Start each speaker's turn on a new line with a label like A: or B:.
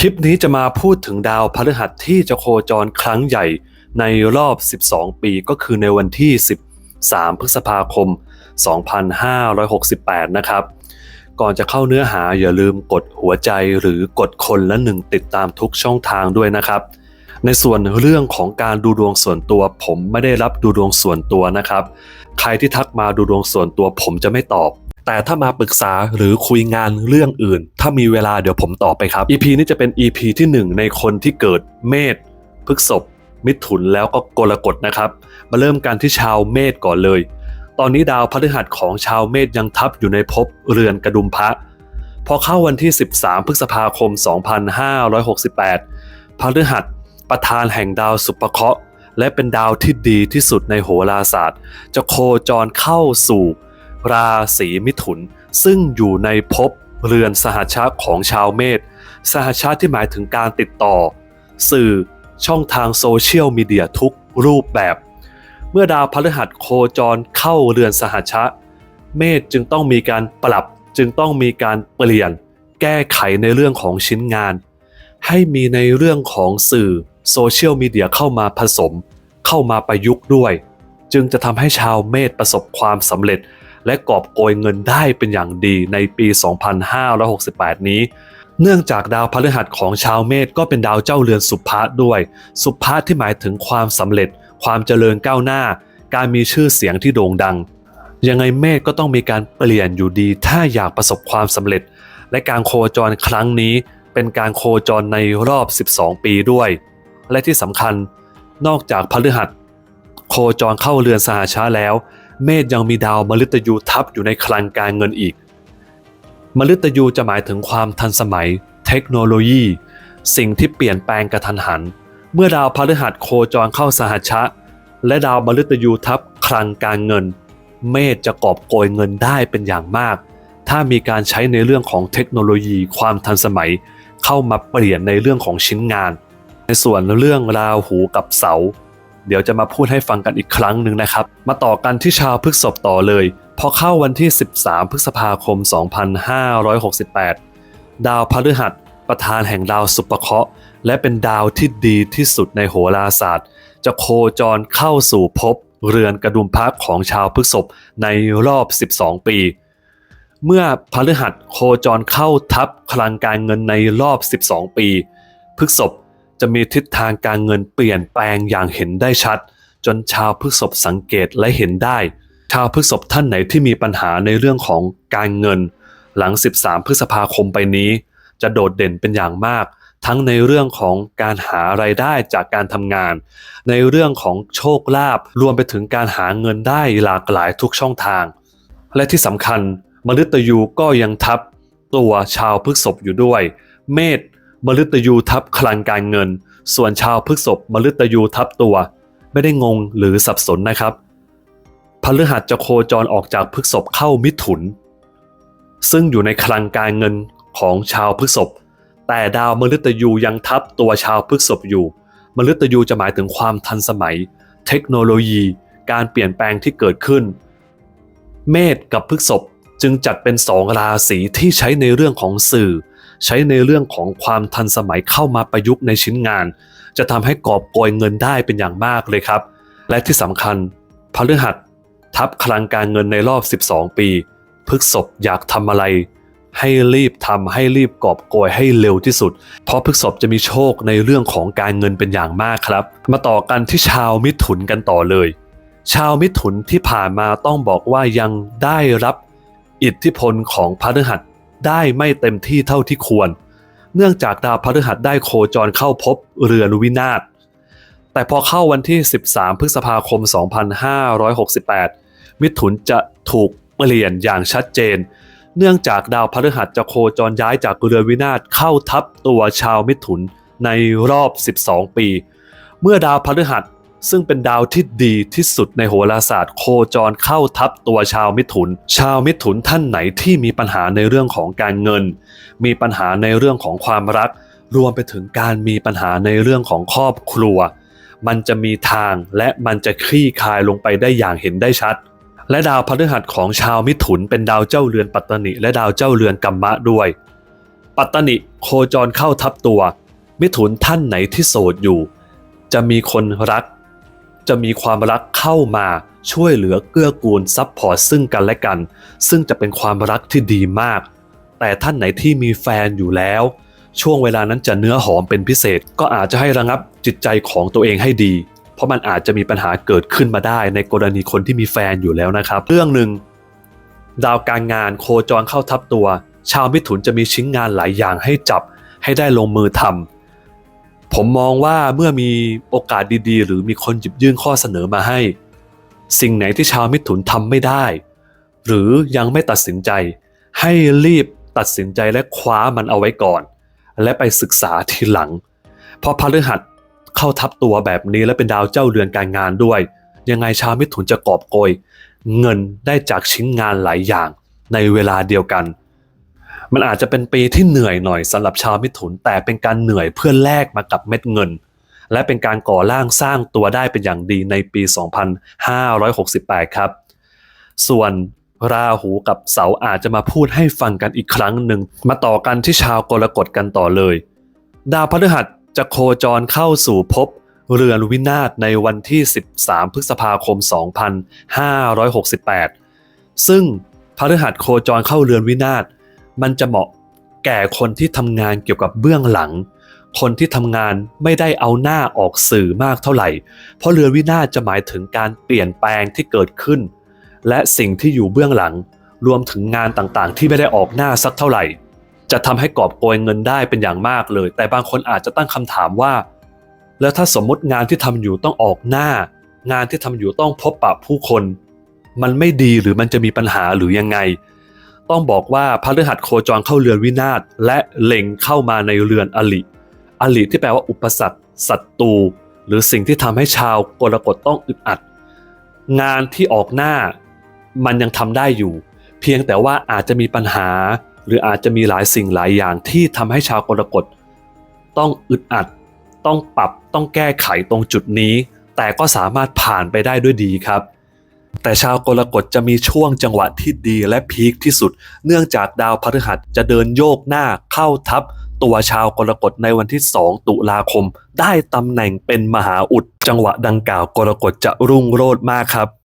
A: คลิปนี้จะมาพูดถึงดาวพฤหัสที่จะโคจรครั้งใหญ่ในรอบ 12 ปีก็คือในวันที่ 13 พฤษภาคม 2568 นะครับ ก่อนจะเข้าเนื้อหาอย่าลืมกดหัวใจหรือกดคนละหนึ่งติดตามทุกช่องทางด้วยนะครับ ในส่วนเรื่องของการดูดวงส่วนตัว ผมไม่ได้รับดูดวงส่วนตัวนะครับ ใครที่ทักมาดูดวงส่วนตัวผมจะไม่ตอบ แต่ถ้ามาปรึกษาหรือคุยงานเรื่องอื่น ถ้ามีเวลาเดี๋ยวผมตอบไปครับ EP นี้จะเป็น EP ที่ 1 ในคนที่เกิดเมษพฤษภมิถุนแล้วก็กรกฎนะครับ มาเริ่มกันที่ชาวเมษก่อนเลย ตอนนี้ดาวพฤหัสของชาวเมษยังทับอยู่ในภพเรือนกระดุมพระพอเข้าวันที่ 13 พฤษภาคม 2568 พฤหัสประธานแห่งดาวสุภเคราะห์และเป็นดาวที่ดีที่สุดในโหราศาสตร์ จะโคจรเข้าสู่ ราศีมิถุน ซึ่งอยู่ในภพเรือนสหชาติของชาวเมษสหชาติที่หมายถึงการติดต่อ สื่อช่องทางโซเชียลมีเดียทุกรูปแบบ เมื่อดาวพฤหัสโคจรเข้าเรือนสหชาติเมษจึงต้องมีการปรับ จึงต้องมีการเปลี่ยน แก้ไขในเรื่องของชิ้นงาน ให้มีในเรื่องของสื่อโซเชียลมีเดียเข้ามาผสม เข้ามาประยุกต์ด้วย จึงจะทำให้ชาวเมษประสบความสำเร็จ และกอบโกยเงินได้เป็นอย่างดีในปี 2568 นี้ เนื่องจากดาวพฤหัสของชาวเมษก็เป็นดาวเจ้าเรือนสุภะด้วย สุภะที่หมายถึงความสำเร็จ ความเจริญก้าวหน้า การมีชื่อเสียงที่โด่งดัง ยังไงเมษก็ต้องมีการเปลี่ยนอยู่ดี ถ้าอยากประสบความสำเร็จ และการโคจรครั้งนี้ เป็นการโคจรในรอบ 12 ปีด้วย และที่สำคัญนอกจากพฤหัสโคจรเข้าเรือนสหชาแล้ว เมษยังมีดาวมฤตยูทับอยู่ในคลังการเงินอีก มฤตยูจะหมายถึงความทันสมัย เทคโนโลยี สิ่งที่เปลี่ยนแปลงกระทันหัน เมื่อดาวพฤหัสโคจรเข้าสหชะ และดาวมฤตยูทับคลังการเงิน เมษจะกอบโกยเงินได้เป็นอย่างมาก ถ้ามีการใช้ในเรื่องของเทคโนโลยี ความทันสมัย เข้ามาเปลี่ยนในเรื่องของชิ้นงาน ในส่วนเรื่องราหูกับเสา เดี๋ยวจะมาพูดให้ฟังกันอีกครั้งหนึ่งนะครับ มาต่อกันที่ชาวพฤกษภต่อเลย พอเข้าวันที่ 13 พฤษภาคม 2568 ดาวพฤหัสประธานแห่งดาวสุภเคราะห์และเป็นดาวที่ดีที่สุดในโหราศาสตร์ จะโคจรเข้าสู่ภพเรือนกระดุมพระของชาวพฤกษภในรอบ 12 ปี เมื่อพฤหัสโคจรเข้าทับคลังการเงินในรอบ 12 ปี พฤกษภ จะมีทิศทางการเงินเปลี่ยนแปลงอย่างเห็นได้ชัด จนชาวพฤษภสังเกตและเห็นได้ ชาวพฤษภท่านไหนที่มีปัญหาในเรื่องของการเงิน หลัง 13 พฤษภาคมไปนี้ จะโดดเด่นเป็นอย่างมาก ทั้งในเรื่องของการหาไรายได้จากการทำงาน ในเรื่องของโชคลาภรวมไปถึงการหาเงินได้หลากหลายทุกช่องทาง และที่สำคัญมฤตยูก็ยังทับตัวชาวพฤษภอยู่ด้วย เมษ มฤตยูทับคลังการเงิน ส่วนชาวพฤกษภมฤตยูทับตัว ไม่ได้งงหรือสับสนนะครับพฤหัสจะโคจรออกจากพฤกษภเข้ามิถุน ซึ่งอยู่ในคลังการเงินของชาวพฤกษภแต่ดาวมฤตยูยังทับตัวชาวพฤกษภอยู่ มฤตยูจะหมายถึงความทันสมัย เทคโนโลยี การเปลี่ยนแปลงที่เกิดขึ้น เมษกับพฤกษภจึงจัดเป็นสองราศีที่ใช้ในเรื่องของสื่อ ใช้ในเรื่องของความทันสมัยเข้ามาประยุกต์ในชิ้นงาน จะทำให้กอบโกยเงินได้เป็นอย่างมากเลยครับ และที่สำคัญพฤหัสทับคลังการเงินในรอบ 12 ปีพฤษภอยากทำอะไร ให้รีบทำให้รีบกอบโกยให้เร็วที่สุด เพราะพฤษภจะมีโชคในเรื่องของการเงินเป็นอย่างมากครับ มาต่อกันที่ชาวมิถุนกันต่อเลย ชาวมิถุนที่ผ่านมาต้องบอกว่ายังได้รับอิทธิพลของพฤหัส ได้ไม่เต็มที่เท่าที่ควร เนื่องจากดาวพฤหัสได้โคจรเข้าพบเรือนวินาศแต่พอเข้าวันที่ 13 พฤษภาคม 2568 มิถุนจะถูกเปลี่ยนอย่างชัดเจน เนื่องจากดาวพฤหัสจะโคจรย้ายจากเรือนวินาศเข้าทับตัวชาวมิถุนในรอบ 12 ปี เมื่อดาวพฤหัส ซึ่งเป็นดาวที่ดีที่สุดในโหราศาสตร์โคจรเข้าทับตัวชาวมิถุน ชาวมิถุนท่านไหนที่มีปัญหาในเรื่องของการเงิน มีปัญหาในเรื่องของความรัก รวมไปถึงการมีปัญหาในเรื่องของครอบครัว มันจะมีทางและมันจะคลี่คลายลงไปได้อย่างเห็นได้ชัด และดาวพฤหัสของชาวมิถุน เป็นดาวเจ้าเรือนปัตตนิและดาวเจ้าเรือนกัมมะด้วย ปัตตนิโคจรเข้าทับตัว มิถุนท่านไหนที่โสดอยู่ จะมีคนรัก จะมีความรักเข้ามาช่วยเหลือเกื้อกูลซัพพอร์ตซึ่งกันและกัน ซึ่งจะเป็นความรักที่ดีมาก แต่ท่านไหนที่มีแฟนอยู่แล้ว ช่วงเวลานั้นจะเนื้อหอมเป็นพิเศษ ก็อาจจะให้ระงับจิตใจของตัวเองให้ดี เพราะมันอาจจะมีปัญหาเกิดขึ้นมาได้ ในกรณีคนที่มีแฟนอยู่แล้วนะครับ เรื่องหนึ่งดาวการงานโคจรเข้าทับตัว ชาวมิถุนจะมีชิ้นงานหลายอย่างให้จับให้ได้ลงมือทำ ผมมองว่าเมื่อมีโอกาสดีๆ หรือมีคนหยิบยื่นข้อเสนอมาให้ สิ่งไหนที่ชาวมิถุนทำไม่ได้ หรือยังไม่ตัดสินใจ ให้รีบตัดสินใจและคว้ามันเอาไว้ก่อน และไปศึกษาทีหลัง เพราะพฤหัสเข้าทับตัวแบบนี้และเป็นดาวเจ้าเรือนการงานด้วย ยังไงชาวมิถุนจะกอบโกย เงินได้จากชิ้นงานหลายอย่างในเวลาเดียวกัน มันอาจจะเป็นปีที่เหนื่อยหน่อยสำหรับชาวมิถุน แต่เป็นการเหนื่อยเพื่อแลกมากับเม็ดเงิน และเป็นการก่อร่างสร้างตัวได้เป็นอย่างดีในปี 2568 ครับ ส่วนราหูกับเสาอาจจะมาพูดให้ฟังกันอีกครั้งหนึ่ง มาต่อกันที่ชาวกรกฎกันต่อเลย ดาวพฤหัสจะโคจรเข้าสู่ภพเรือนวินาศในวันที่ 13 พฤษภาคม 2568 ซึ่งพฤหัสโคจรเข้าเรือนวินาศ มันจะเหมาะแก่คนที่ทำงานเกี่ยวกับเบื้องหลัง คนที่ทำงานไม่ได้เอาหน้าออกสื่อมากเท่าไหร่ เพราะเรือวินาศจะหมายถึงการเปลี่ยนแปลงที่เกิดขึ้น และสิ่งที่อยู่เบื้องหลัง รวมถึงงานต่างๆ ที่ไม่ได้ออกหน้าสักเท่าไหร่ จะทำให้กอบโกยเงินได้เป็นอย่างมากเลย แต่บางคนอาจจะตั้งคำถามว่า แล้วถ้าสมมติงานที่ทำอยู่ต้องออกหน้า งานที่ทำอยู่ต้องพบปะผู้คน มันไม่ดีหรือมันจะมีปัญหาหรือยังไง ต้องบอกว่าพฤหัสโคจรเข้าเรือนวินาศและเล็งเข้ามาในเรือนอลิอลิที่แปลว่าอุปสรรคศัตรูหรือสิ่งที่ทำให้ชาวกรกฎต้องอึดอัด งานที่ออกหน้ามันยังทำได้อยู่ เพียงแต่ว่าอาจจะมีปัญหา หรืออาจจะมีหลายสิ่งหลายอย่างที่ทำให้ชาวกรกฎต้องอึดอัด ต้องปรับต้องแก้ไขตรงจุดนี้ แต่ก็สามารถผ่านไปได้ด้วยดีครับ แต่ชาวกรกฎจะมีช่วงจังหวะที่ดีและพีคที่สุด เนื่องจากดาวพฤหัสจะเดินโยกหน้าเข้าทับตัวชาวกรกฎในวันที่ 2 ตุลาคม ได้ตำแหน่งเป็นมหาอุด จังหวะดังกล่าวกรกฎจะรุ่งโรจน์มากครับ